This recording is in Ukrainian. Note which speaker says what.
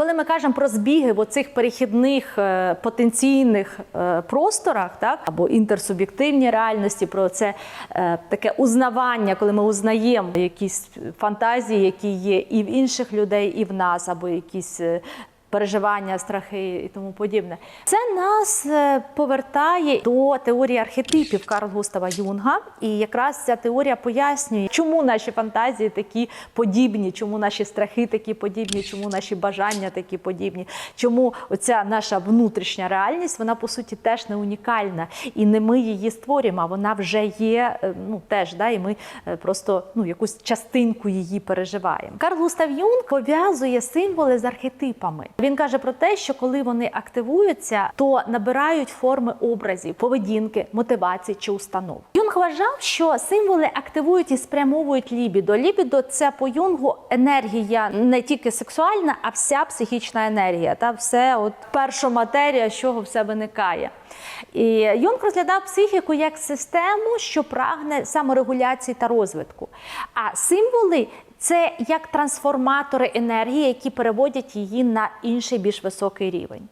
Speaker 1: Коли ми кажемо про збіги в оцих перехідних е, потенційних е, просторах, так або інтерсуб'єктивні реальності, про це е, таке узнавання, коли ми узнаємо якісь фантазії, які є і в інших людей, і в нас, або якісь. Переживання, страхи і тому подібне. Це нас е, повертає до теорії архетипів Карл Густава Юнга. І якраз ця теорія пояснює, чому наші фантазії такі подібні, чому наші страхи такі подібні, чому наші бажання такі подібні, чому оця наша внутрішня реальність, вона по суті теж не унікальна, і не ми її створюємо, а вона вже є. е, Ну теж да, і ми е, просто ну якусь частинку її переживаємо. Карл Густав Юнг пов'язує символи з архетипами. Він каже про те, що коли вони активуються, то набирають форми образів, поведінки, мотивації чи установ. Юнг вважав, що символи активують і спрямовують лібідо. Лібідо це по юнгу енергія не тільки сексуальна, а вся психічна енергія. Та все, от перша матерія, з чого все виникає. І Юнг розглядав психіку як систему, що прагне саморегуляції та розвитку. А символи це як трансформатори енергії, які переводять її на інший більш високий рівень.